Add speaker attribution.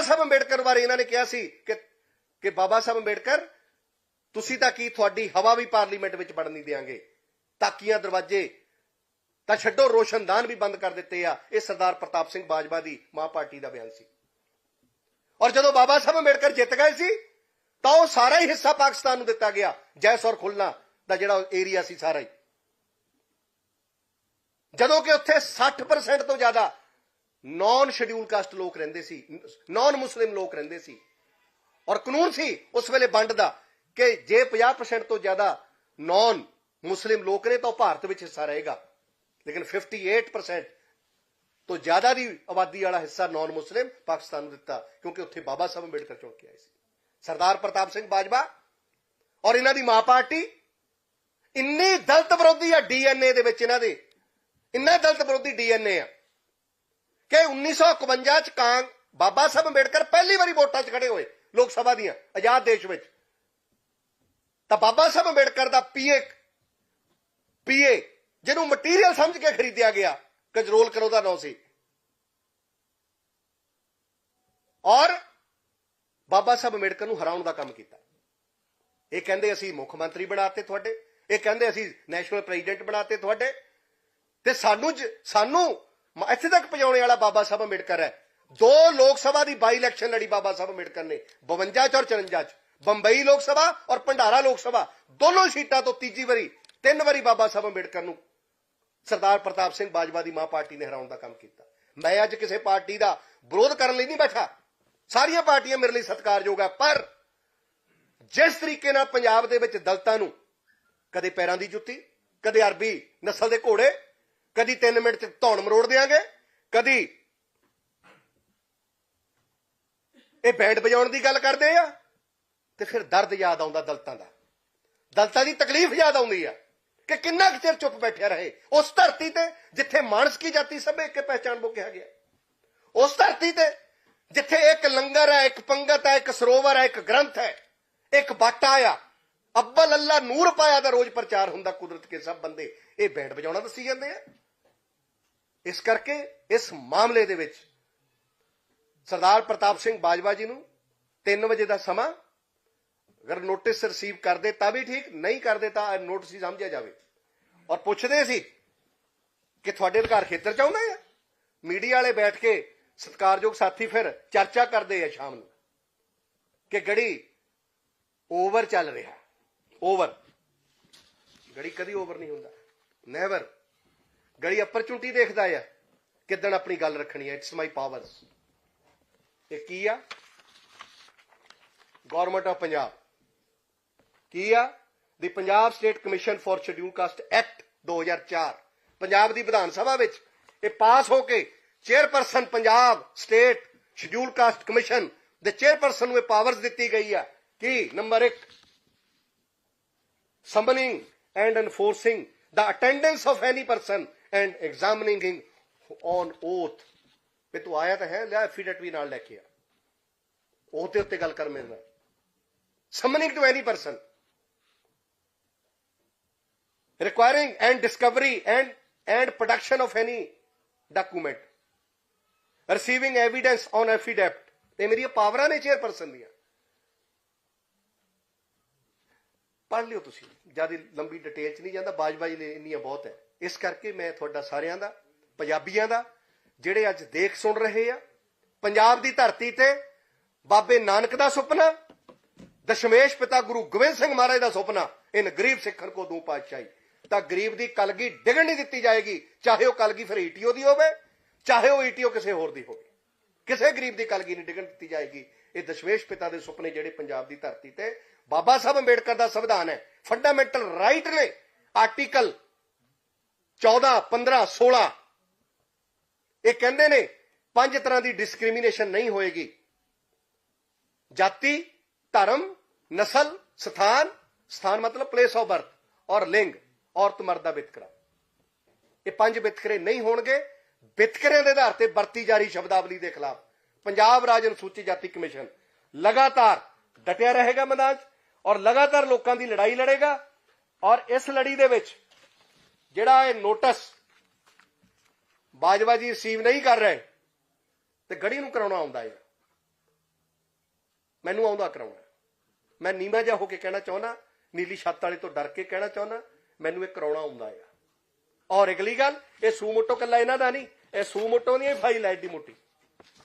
Speaker 1: ਬਾਬਾ ਸਾਹਿਬ ਅੰਬੇਡਕਰ ਬਾਰੇ ਇਹਨਾਂ ਨੇ ਕਿਹਾ ਸੀ ਕਿ ਕਿ ਬਾਬਾ ਸਾਹਿਬ ਅੰਬੇਡਕਰ, ਤੁਸੀਂ ਤਾਂ ਕੀ ਤੁਹਾਡੀ ਹਵਾ ਵੀ ਪਾਰਲੀਮੈਂਟ ਵਿੱਚ ਵੜਨ ਨਹੀਂ ਦੇਾਂਗੇ ਤਾਕੀਆਂ ਦਰਵਾਜ਼ੇ ਤਾਂ ਛੱਡੋ, ਰੋਸ਼ਨਦਾਨ ਵੀ ਬੰਦ ਕਰ ਦਿੱਤੇ ਆ। ਇਹ ਸਰਦਾਰ ਪ੍ਰਤਾਪ ਸਿੰਘ ਬਾਜਵਾ ਦੀ ਮਾਂ ਪਾਰਟੀ ਦਾ ਬਿਆਨ ਸੀ। ਔਰ ਜਦੋਂ ਬਾਬਾ ਸਾਹਿਬ ਅੰਬੇਡਕਰ ਜਿੱਤ ਗਏ ਸੀ, ਤਾਂ ਉਹ ਸਾਰਾ ਹੀ ਹਿੱਸਾ ਪਾਕਿਸਤਾਨ ਨੂੰ ਦਿੱਤਾ ਗਿਆ। ਜੈਸੌਰ ਖੁਲਨਾ ਦਾ ਜਿਹੜਾ ਏਰੀਆ ਸੀ ਸਾਰਾ ਹੀ। ਜਦੋਂ ਕਿ ਉੱਥੇ 60% ਤੋਂ ਜ਼ਿਆਦਾ ਨਾਨ ਸ਼ਡਿਊਲ ਕਾਸਟ ਲੋਕ ਰਹਿੰਦੇ ਸੀ ਨਾਨ ਮੁਸਲਿਮ ਲੋਕ ਰਹਿੰਦੇ ਸੀ। ਔਰ ਕਾਨੂੰਨ ਸੀ ਉਸ ਵੇਲੇ ਵੰਡ ਦਾ ਕਿ ਜੇ 50% ਤੋਂ ਜ਼ਿਆਦਾ ਨਾਨ ਮੁਸਲਿਮ ਲੋਕ ਨੇ ਤਾਂ ਉਹ ਭਾਰਤ ਵਿੱਚ ਹਿੱਸਾ ਰਹੇਗਾ। ਲੇਕਿਨ 58% ਤੋਂ ਜ਼ਿਆਦਾ ਦੀ ਆਬਾਦੀ ਵਾਲਾ ਹਿੱਸਾ ਨਾਨ ਮੁਸਲਿਮ ਪਾਕਿਸਤਾਨ ਨੂੰ ਦਿੱਤਾ, ਕਿਉਂਕਿ ਉੱਥੇ ਬਾਬਾ ਸਾਹਿਬ ਅੰਬੇਡਕਰ ਚੁਣ ਕੇ ਆਏ ਸੀ। ਸਰਦਾਰ ਪ੍ਰਤਾਪ ਸਿੰਘ ਬਾਜਵਾ ਔਰ ਇਹਨਾਂ ਦੀ ਮਾਂ ਪਾਰਟੀ, ਇੰਨੀ ਦਲਤ ਵਿਰੋਧੀ ਆ ਡੀਐਨਏ ਦੇ ਵਿੱਚ ਇਹਨਾਂ ਦੇ। ਇੰਨਾ ਦਲਤ ਵਿਰੋਧੀ ਡੀਐਨਏ ਆ। ਕਿ 1951 ਚ ਕਾਂ ਬਾਬਾ ਸਾਹਿਬ ਅੰਬੇਡਕਰ ਪਹਿਲੀ ਵਾਰੀ ਵੋਟਾਂ 'ਚ ਖੜੇ ਹੋਏ ਲੋਕ ਸਭਾ ਦੀਆਂ, ਆਜ਼ਾਦ ਦੇਸ਼ ਵਿੱਚ। ਤਾਂ ਬਾਬਾ ਸਾਹਿਬ ਅੰਬੇਡਕਰ ਦਾ ਪੀਏ ਪੀਏ, ਜਿਹਨੂੰ ਮਟੀਰੀਅਲ ਸਮਝ ਕੇ ਖਰੀਦਿਆ ਗਿਆ ਕਜਰੋਲ ਕਰੋ ਦਾ ਨਾਂ ਸੀ। ਔਰ ਬਾਬਾ ਸਾਹਿਬ ਅੰਬੇਡਕਰ ਨੂੰ ਹਰਾਉਣ ਦਾ ਕੰਮ ਕੀਤਾ। ਇਹ ਕਹਿੰਦੇ ਅਸੀਂ ਮੁੱਖ ਮੰਤਰੀ ਬਣਾਤੇ ਤੁਹਾਡੇ, ਇਹ ਕਹਿੰਦੇ ਅਸੀਂ ਨੈਸ਼ਨਲ ਪ੍ਰੈਜ਼ੀਡੈਂਟ ਬਣਾਤੇ ਤੁਹਾਡੇ। ਤੇ ਸਾਨੂੰ ਜ- ਸਾਨੂੰ ਇੱਥੇ ਤੱਕ ਪਹੁੰਚਾਉਣੇ ਵਾਲਾ ਬਾਬਾ ਸਾਹਿਬ ਅੰਬੇਡਕਰ ਹੈ। ਦੋ ਲੋਕ ਸਭਾ ਦੀ ਬਾਈ ਇਲੈਕਸ਼ਨ ਲੜੀ ਬਾਬਾ ਸਾਹਿਬ ਅੰਬੇਡਕਰ ਨੇ। 52 ਚ ਔਰ 54 ਚ। ਬੰਬਈ ਲੋਕ ਸਭਾ ਔਰ ਭੰਡਾਰਾ ਲੋਕ ਸਭਾ। ਦੋਨੋਂ ਸੀਟਾਂ ਤੋਂ ਤੀਜੀ ਵਾਰੀ, ਤਿੰਨ ਵਾਰੀ ਬਾਬਾ ਸਾਹਿਬ ਅੰਬੇਡਕਰ ਨੂੰ ਸਰਦਾਰ ਪ੍ਰਤਾਪ ਸਿੰਘ ਬਾਜਵਾ ਦੀ ਮਾਂ ਪਾਰਟੀ ਨੇ ਹਰਾਉਣ ਦਾ ਕੰਮ ਕੀਤਾ। ਮੈਂ ਅੱਜ ਕਿਸੇ ਪਾਰਟੀ ਦਾ ਵਿਰੋਧ ਕਰਨ ਲਈ ਨਹੀਂ ਬੈਠਾ। ਸਾਰੀਆਂ ਪਾਰਟੀਆਂ ਮੇਰੇ ਲਈ ਸਤਿਕਾਰਯੋਗ ਆ ਪਰ ਜਿਸ ਤਰੀਕੇ ਨਾਲ ਪੰਜਾਬ ਦੇ ਵਿੱਚ ਦਲਤਾਂ ਨੂੰ ਕਦੇ ਪੈਰਾਂ ਦੀ ਜੁੱਤੀ, ਕਦੇ ਅਰਬੀ ਨਸਲ ਦੇ ਘੋੜੇ ਕਦੀ 3 ਮਿੰਟ ਚ ਧੌਣ ਮਰੋੜ ਦੇਾਂਗੇ ਕਦੀ ਇਹ ਬੈਂਡ ਵਜਾਉਣ ਦੀ ਗੱਲ ਕਰਦੇ ਆ, ਤੇ ਫਿਰ ਦਰਦ ਯਾਦ ਆਉਂਦਾ ਦਲਤਾਂ ਦਾ। ਦਲਤਾਂ ਦੀ ਤਕਲੀਫ ਯਾਦ ਆਉਂਦੀ ਆ ਕਿ ਕਿੰਨਾ ਕੁ ਚਿਰ ਚੁੱਪ ਬੈਠਿਆ ਰਹੇ। ਉਸ ਧਰਤੀ ਤੇ ਜਿੱਥੇ ਮਾਨਸ ਕੀ ਜਾਤੀ ਸਭੇ ਕੇ ਪਹਿਚਾਨ ਬੋ ਕਿਹਾ ਗਿਆ। ਉਸ ਧਰਤੀ ਤੇ ਜਿੱਥੇ ਇੱਕ ਲੰਗਰ ਹੈ, ਇੱਕ ਪੰਗਤ ਹੈ, ਇੱਕ ਸਰੋਵਰ ਹੈ, ਇੱਕ ਗ੍ਰੰਥ ਹੈ, ਇੱਕ ਬਾਟਾ ਆ, ਅੱਬਲ ਅੱਲਾ ਨੂਰ ਪਾਇਆ ਦਾ ਰੋਜ਼ ਪ੍ਰਚਾਰ ਹੁੰਦਾ ਕੁਦਰਤ ਕੇ ਸਭ ਬੰਦੇ। ਇਹ ਬੈਂਡ ਵਜਾਉਣਾ ਦੱਸੀ ਜਾਂਦੇ ਆ। ਇਸ ਕਰਕੇ ਇਸ ਮਾਮਲੇ ਦੇ ਵਿੱਚ ਸਰਦਾਰ ਪ੍ਰਤਾਪ ਸਿੰਘ ਬਾਜਵਾ ਜੀ ਨੂੰ 3 ਵਜੇ ਦਾ ਸਮਾਂ, ਅਗਰ ਨੋਟਿਸ ਰਿਸੀਵ ਕਰਦੇ ਤਾਂ ਵੀ ਠੀਕ, ਨਹੀਂ ਕਰਦੇ ਤਾਂ ਨੋਟਿਸ ਹੀ ਸਮਝਿਆ ਜਾਵੇ। ਔਰ ਪੁੱਛਦੇ ਸੀ ਕਿ ਤੁਹਾਡੇ ਅਧਿਕਾਰ ਖੇਤਰ ਚ ਆਉਂਦੇ ਆ ਮੀਡੀਆ ਵਾਲੇ ਬੈਠ ਕੇ ਸਤਿਕਾਰਯੋਗ ਸਾਥੀ ਫਿਰ ਚਰਚਾ ਕਰਦੇ ਆ ਸ਼ਾਮ ਨੂੰ ਕਿ ਗੜੀ ਓਵਰ ਚੱਲ ਰਿਹਾ। ਓਵਰ ਗੜੀ ਕਦੀ ਓਵਰ ਨਹੀਂ ਹੁੰਦਾ। ਨੈਵਰ ਗਲੀ ਅਪਰਚੁਨਿਟੀ ਦੇਖਦਾ ਆ। ਕਿਦਣ ਆਪਣੀ ਗੱਲ ਰੱਖਣੀ ਹੈ ਇਟਸ ਮਾਈ ਪਾਵਰ ਇਹ ਕੀ ਆ? ਗਵਰਨਮੈਂਟ ਆਫ ਪੰਜਾਬ ਕੀ ਆ? The Punjab state commission for scheduled caste act 2004 Punjab ਦੀ ਵਿਧਾਨ ਸਭਾ ਵਿੱਚ ਇਹ ਪਾਸ ਹੋ ਕੇ chairperson Punjab state scheduled caste commission ਦੇ ਚੇਅਰਪਰਸਨ ਨੂੰ ਇਹ ਪਾਵਰਸ ਦਿੱਤੀ ਗਈ ਆ। ਕੀ? Number 1 summoning and enforcing the attendance of any person and examining him on oath ਵੀ ਤੂੰ ਆਇਆ ਤਾਂ ਹੈ ਲੈ ਐਫੀਡੇਟ ਵੀ ਨਾਲ ਲੈ ਕੇ ਆ ਉਹ ਤੇ ਉੱਤੇ ਗੱਲ ਕਰ ਮੇਰੇ ਨਾਲ summoning to any person requiring and discovery and and production of any document receiving evidence on affidavit ਤੇ ਮੇਰੀਆਂ ਪਾਵਰਾਂ ਨੇ ਚੇਅਰਪਰਸਨ ਦੀਆਂ ਪੜ੍ਹ ਲਿਓ ਤੁਸੀਂ ਜ਼ਿਆਦਾ ਲੰਬੀ ਡਿਟੇਲ ਚ ਨਹੀਂ ਜਾਂਦਾ ਬਾਜ-ਬਾਜ ਇੰਨੀਆਂ ਬਹੁਤ ਹੈ ਇਸ ਕਰਕੇ ਮੈਂ ਤੁਹਾਡਾ ਸਾਰਿਆਂ ਦਾ, ਪੰਜਾਬੀਆਂ ਦਾ, ਜਿਹੜੇ ਅੱਜ ਦੇਖ ਸੁਣ ਰਹੇ ਆ, ਪੰਜਾਬ ਦੀ ਧਰਤੀ ਤੇ ਬਾਬੇ ਨਾਨਕ ਦਾ ਸੁਪਨਾ, ਦਸ਼ਮੇਸ਼ ਪਿਤਾ ਗੁਰੂ ਗੋਬਿੰਦ ਸਿੰਘ ਮਹਾਰਾਜ ਦਾ ਸੁਪਨਾ, ਇਨ ਗਰੀਬ ਸਿੱਖਣ ਕੋ ਦੂ ਪਾਤਸ਼ਾਹੀ। ਤਾਂ ਗਰੀਬ ਦੀ ਕਲਗੀ ਡਿਗਣ ਨਹੀਂ ਦਿੱਤੀ ਜਾਏਗੀ, ਚਾਹੇ ਉਹ ਕਲਗੀ ਫਿਰ ਈਟੀਓ ਦੀ ਹੋਵੇ, ਚਾਹੇ ਉਹ ਈਟੀਓ ਕਿਸੇ ਹੋਰ ਦੀ ਹੋਵੇ। ਕਿਸੇ ਗਰੀਬ ਦੀ ਕਲਗੀ ਨਹੀਂ ਡਿਗਣ ਦਿੱਤੀ ਜਾਏਗੀ। ਇਹ ਦਸ਼ਮੇਸ਼ ਪਿਤਾ ਦੇ ਸੁਪਨੇ ਜਿਹੜੇ ਪੰਜਾਬ ਦੀ ਧਰਤੀ ਤੇ ਬਾਬਾ ਸਾਹਿਬ ਅੰਬੇਡਕਰ ਦਾ ਸੰਵਿਧਾਨ ਹੈ। ਫੰਡਾਮੈਂਟਲ ਰਾਈਟ ਨੇ ਆਰਟੀਕਲ 14 15 16 ਇਹ ਕਹਿੰਦੇ ਨੇ ਪੰਜ ਤਰ੍ਹਾਂ ਦੀ ਡਿਸਕ੍ਰਿਮੀਨੇਸ਼ਨ ਨਹੀਂ ਹੋਏਗੀ। ਜਾਤੀ, ਧਰਮ, ਨਸਲ, ਸਥਾਨ ਸਥਾਨ ਮਤਲਬ ਪਲੇਸ ਆਫ ਬਰਥ ਔਰ ਲਿੰਗ, ਔਰਤ ਮਰਦ ਦਾ ਵਿਤਕਰਾ ਇਹ ਪੰਜ ਵਿਤਕਰੇ ਨਹੀਂ ਹੋਣਗੇ। ਵਿਤਕਰਿਆਂ ਦੇ ਆਧਾਰ ਤੇ ਵਰਤੀ ਜਾ ਰਹੀ ਸ਼ਬਦਾਵਲੀ ਦੇ ਖਿਲਾਫ ਪੰਜਾਬ ਰਾਜ ਅਨੁਸੂਚਿਤ ਜਾਤੀ ਕਮਿਸ਼ਨ ਲਗਾਤਾਰ ਡਟਿਆ ਰਹੇਗਾ ਮੈਦਾਨ 'ਚ ਔਰ ਲਗਾਤਾਰ ਲੋਕਾਂ ਦੀ ਲੜਾਈ ਲੜੇਗਾ ਔਰ ਇਸ ਲੜੀ ਦੇ ਵਿੱਚ ਜਿਹੜਾ ਇਹ ਨੋਟਿਸ ਬਾਜਵਾ ਜੀ ਰਿਸੀਵ ਨਹੀਂ ਕਰ ਰਹੇ, ਤੇ ਗੜੀ ਨੂੰ ਕਰਾਉਣਾ ਆਉਂਦਾ ਹੈ। ਮੈਨੂੰ ਆਉਂਦਾ ਕਰਾਉਣਾ ਮੈਂ ਨੀਵਾਂ ਜਿਹਾ ਹੋ ਕੇ ਕਹਿਣਾ ਚਾਹੁੰਦਾ, ਨੀਲੀ ਛੱਤ ਵਾਲੇ ਤੋਂ ਡਰ ਕੇ ਕਹਿਣਾ ਚਾਹੁੰਦਾ, ਮੈਨੂੰ ਇਹ ਕਰਾਉਣਾ ਆਉਂਦਾ ਆ ਔਰ ਅਗਲੀ ਗੱਲ, ਇਹ ਸੂਮੋਟੋ ਕੱਲਾ ਇਹਨਾਂ ਦਾ ਨਹੀਂ, ਇਹ ਸੂਮੋਟੋ ਦੀ ਫਾਈਲ ਐ ਏਡੀ ਮੋਟੀ।